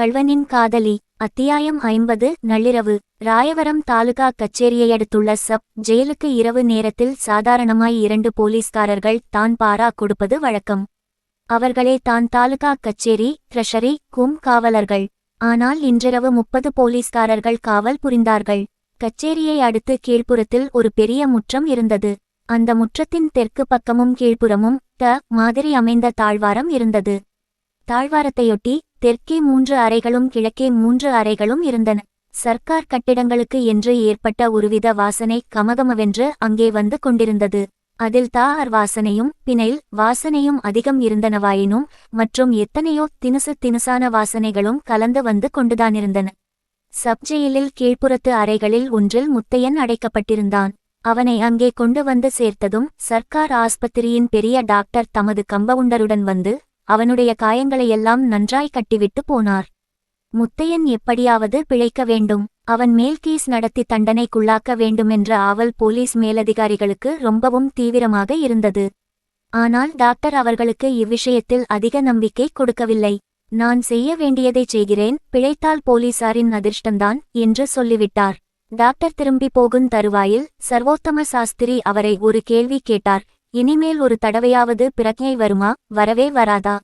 கள்வனின் காதலி அத்தியாயம் ஐம்பது நள்ளிரவு ராயவரம் தாலுகா கச்சேரியையடுத்துள்ள சப் ஜெயிலுக்கு இரவு நேரத்தில் சாதாரணமாய் இரண்டு போலீஸ்காரர்கள் தான் பாரா கொடுப்பது வழக்கம். அவர்களே தான் தாலுகா கச்சேரி ட்ரெஷரி கும் காவலர்கள். ஆனால் இன்றிரவு முப்பது போலீஸ்காரர்கள் காவல் புரிந்தார்கள். கச்சேரியை அடுத்து கீழ்ப்புறத்தில் ஒரு பெரிய முற்றம் இருந்தது. அந்த முற்றத்தின் தெற்கு பக்கமும் கீழ்ப்புறமும் த மாதிரி அமைந்த தாழ்வாரம் இருந்தது. தாழ்வாரத்தையொட்டி தெற்கே மூன்று அறைகளும் கிழக்கே மூன்று அறைகளும் இருந்தன. சர்க்கார் கட்டிடங்களுக்கு என்று ஏற்பட்ட ஒருவித வாசனை கமகமவென்று அங்கே வந்து கொண்டிருந்தது. அதில் தார் வாசனையும் பிணைல் வாசனையும் அதிகம் இருந்தனவாயினும் மற்றும் எத்தனையோ தினுசு தினுசான வாசனைகளும் கலந்து வந்து கொண்டுதானிருந்தன. சப்ஜெயிலில் கீழ்ப்புறத்து அறைகளில் ஒன்றில் முத்தையன் அடைக்கப்பட்டிருந்தான். அவனை அங்கே கொண்டு வந்து சேர்த்ததும் சர்க்கார் ஆஸ்பத்திரியின் பெரிய டாக்டர் தமது கம்பவுண்டருடன் வந்து அவனுடைய காயங்களையெல்லாம் நன்றாய் கட்டிவிட்டு போனார். முத்தையன் எப்படியாவது பிழைக்க வேண்டும் அவன் மேல் கேஸ் நடத்தி தண்டனைக்குள்ளாக்க வேண்டுமென்ற ஆவல் போலீஸ் மேலதிகாரிகளுக்கு ரொம்பவும் தீவிரமாக இருந்தது. ஆனால் டாக்டர் அவர்களுக்கு இவ்விஷயத்தில் அதிக நம்பிக்கை கொடுக்கவில்லை. நான் செய்ய வேண்டியதைச் செய்கிறேன் பிழைத்தால் போலீசாரின் அதிர்ஷ்டந்தான் என்று சொல்லிவிட்டார். டாக்டர் திரும்பி போகும் தருவாயில் சர்வோத்தம சாஸ்திரி அவரை ஒரு கேள்வி கேட்டார். இனிமேல் ஒரு தடவையாவது பிரக்ஞை வருமா? வரவே வராதா?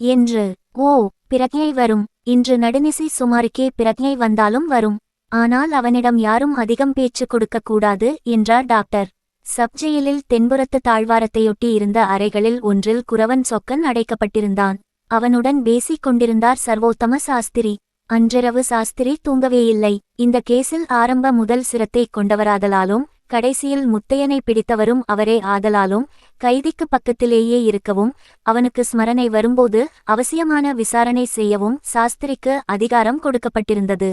என்று. ஓ பிரக்ஞை வரும். இன்று நடுநிசை சுமாருக்கே பிரக்ஞை வந்தாலும் வரும். ஆனால் அவனிடம் யாரும் அதிகம் பேச்சு கொடுக்கக்கூடாது என்றார் டாக்டர். சப்ஜெயிலில் தென்புறத்து தாழ்வாரத்தையொட்டி இருந்த அறைகளில் ஒன்றில் குரவன் சொக்கன் அடைக்கப்பட்டிருந்தான். அவனுடன் பேசிக் கொண்டிருந்தார் சர்வோத்தம சாஸ்திரி. அன்றிரவு சாஸ்திரி தூங்கவே இல்லை இந்த கேஸில் ஆரம்ப முதல் சிரத்தை கொண்டவராதலாலும் கடைசியில் முத்தையனை பிடித்தவரும் அவரே ஆதலாலும் கைதிக்கு பக்கத்திலேயே இருக்கவும் அவனுக்கு ஸ்மரணை வரும்போது அவசியமான விசாரணை செய்யவும் சாஸ்திரிக்கு அதிகாரம் கொடுக்கப்பட்டிருந்தது.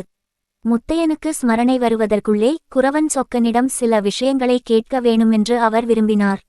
முத்தையனுக்கு ஸ்மரணை வருவதற்குள்ளே குரவன் சொக்கனிடம் சில விஷயங்களை கேட்க வேணுமென்று அவர் விரும்பினார்.